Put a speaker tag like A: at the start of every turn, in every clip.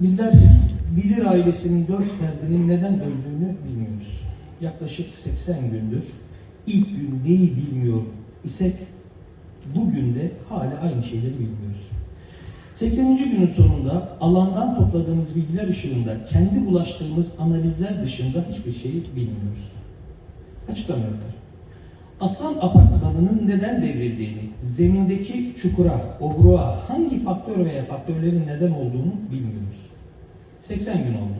A: Bizler Bilir ailesinin dört ferdinin neden öldüğünü bilmiyoruz. Yaklaşık 80 gündür ilk gün neyi bilmiyor isek bugün de hala aynı şeyleri bilmiyoruz. 80. günün sonunda alandan topladığımız bilgiler ışığında kendi ulaştığımız analizler dışında hiçbir şeyi bilmiyoruz. Açıklamıyorlar. Aslan apartmanının neden devrildiğini, zemindeki çukura, obruğa hangi faktör veya faktörlerin neden olduğunu bilmiyoruz. 80 gün oldu.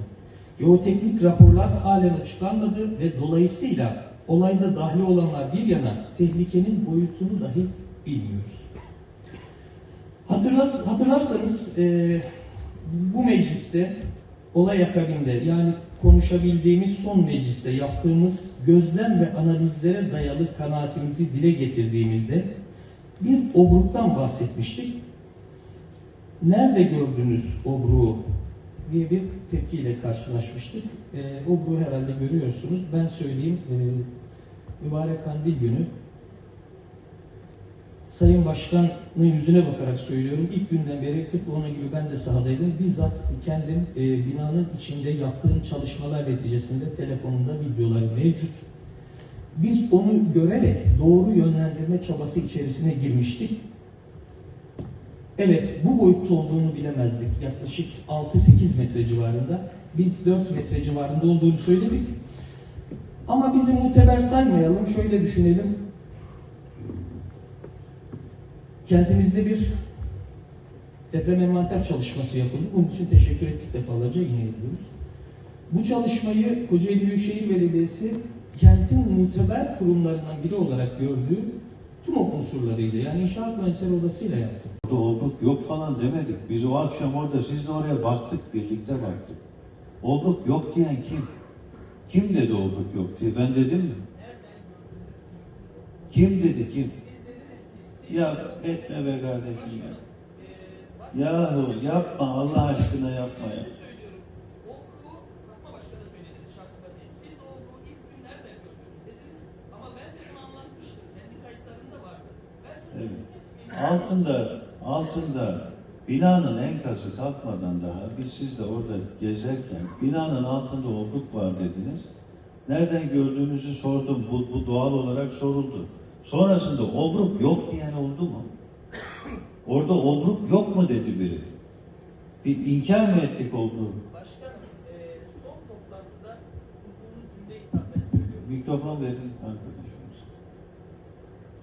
A: Geoteknik raporlar halen açıklanmadı ve dolayısıyla olayda dahil olanlar bir yana tehlikenin boyutunu dahi bilmiyoruz. Hatırlas, hatırlarsanız e, bu mecliste olay akabinde yani konuşabildiğimiz son mecliste yaptığımız gözlem ve analizlere dayalı kanaatimizi dile getirdiğimizde bir obruktan bahsetmiştik. Nerede gördünüz obruğu diye bir tepkiyle karşılaşmıştık. E, obruğu herhalde görüyorsunuz. Ben söyleyeyim e, mübarek kandil günü Sayın Başkan'ın yüzüne bakarak söylüyorum. İlk günden beri tıpkı onun gibi ben de sahadaydım. Bizzat kendim e, binanın içinde yaptığım çalışmalar neticesinde telefonumda videoları mevcut. Biz onu görerek doğru yönlendirme çabası içerisine girmiştik. Evet, bu boyutta olduğunu bilemezdik. Yaklaşık 6-8 metre civarında. Biz 4 metre civarında olduğunu söyledik. Ama bizi muteber saymayalım. Şöyle düşünelim. Kentimizde bir deprem envanter çalışması yapıldı. Bunun için teşekkür ettik defalarca yine ediyoruz. Bu çalışmayı Kocaeli Büyükşehir Belediyesi kentin muteber kurumlarından biri olarak gördüğü tüm o unsurlarıyla yani inşaat mühendisleri odasıyla yaptı.
B: Orada olduk yok falan demedik. Biz o akşam orada sizle oraya baktık, birlikte baktık. Olduk yok diyen kim? Kim dedi olduk yok diye? Ben dedim mi? Kim dedi kim? Ya etme be kardeşim ya. Yahu yapma Allah aşkına yapma ya. Evet. Altında, altında binanın enkazı kalkmadan daha biz siz de orada gezerken binanın altında olduk var dediniz. Nereden gördüğünüzü sordum. Bu, bu doğal olarak soruldu. Sonrasında obruk yok diyen oldu mu? Orada obruk yok mu dedi biri. Bir inkar mı ettik olduğunu?
C: Başkanım e, son toplantıda kurduğunuz cümleyi tam ben söylüyorum.
B: Mikrofon verin arkadaşımız.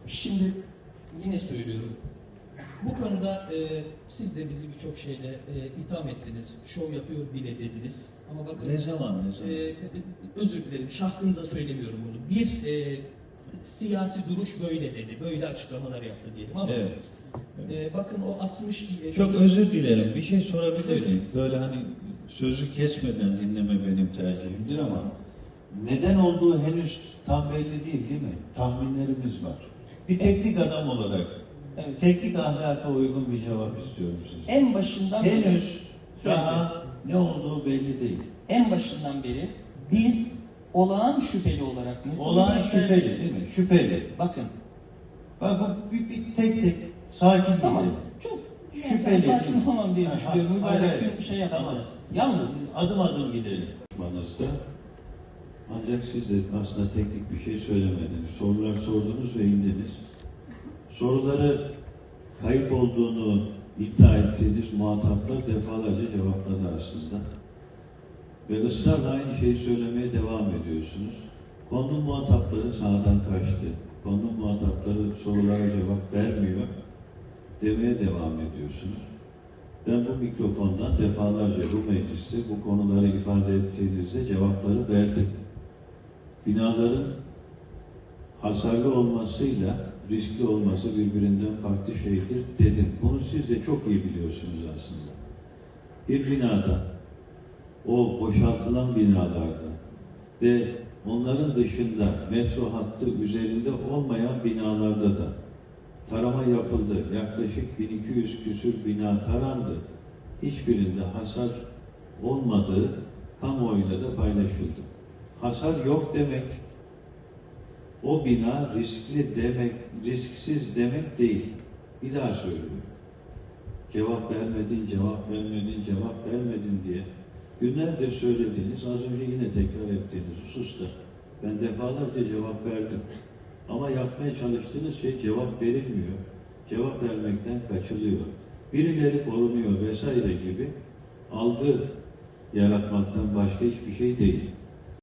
A: Şimdi yine söylüyorum. Bu konuda e, siz de bizi birçok şeyle e, itham ettiniz. Şov yapıyor bile dediniz. Ama bakın
B: Ne zaman, ne zaman?
A: e, özür dilerim. Şahsınıza söylemiyorum bunu. Bir e, siyasi duruş böyle dedi. Böyle açıklamalar yaptı diyelim ama
B: Evet.
A: e, bakın o 60 e,
B: Çok özür dilerim. Bir şey sorabilir miyim? Böyle hani sözü kesmeden dinleme benim tercihimdir ama neden olduğu henüz tam belli değil değil mi? Tahminlerimiz var. Bir teknik adam olarak
A: Evet.
B: teknik ahlaka uygun bir cevap istiyorum sizden.
A: En başından beri
B: Henüz
A: Söyle.
B: daha ne olduğu belli değil.
A: en başından beri biz olağan şüpheli olarak mı?
B: Olağan şüpheli değil mi? Şüpheli.
A: Bakın
B: Bak bak bir, bir tek tek sakin
A: Tamam.
B: gidelim.
A: Çok
B: Şüpheli.
A: yani sakin olamam diye
B: Ha,
A: düşünüyorum. Mübarek
B: hayır,
A: bir şey
B: tamam.
A: yapacağız. Yalnız
B: Adım adım gidelim. Manızda. Ancak siz de aslında teknik bir şey söylemediniz. Sorular sordunuz ve indiniz. Soruları kayıp olduğunu iddia ettiğiniz muhataplar defalarca cevapladı aslında. Ve ısrarla aynı şeyi söylemeye devam ediyorsunuz. Konu muhatapları sağdan kaçtı. Konu muhatapları sorulara cevap vermiyor demeye devam ediyorsunuz. Ben bu mikrofondan defalarca bu mecliste bu konuları ifade ettiğinizde cevapları verdim. Binaların hasarlı olmasıyla riskli olması birbirinden farklı şeydir dedim. Bunu siz de çok iyi biliyorsunuz aslında. Bir binada, o boşaltılan binalarda ve onların dışında metro hattı üzerinde olmayan binalarda da tarama yapıldı. Yaklaşık 1200 küsür bina tarandı. Hiçbirinde hasar olmadığı kamuoyuyla da paylaşıldı. Hasar yok demek, o bina riskli demek, risksiz demek değil. Bir daha söylüyorum. Cevap vermedin, cevap vermedin, cevap vermedin diye günlerdir söylediğiniz, az önce yine tekrar ettiğiniz hususta ben defalarca cevap verdim. Ama yapmaya çalıştığınız şey cevap verilmiyor. Cevap vermekten kaçılıyor. Birileri korunuyor vesaire gibi algı yaratmaktan başka hiçbir şey değil.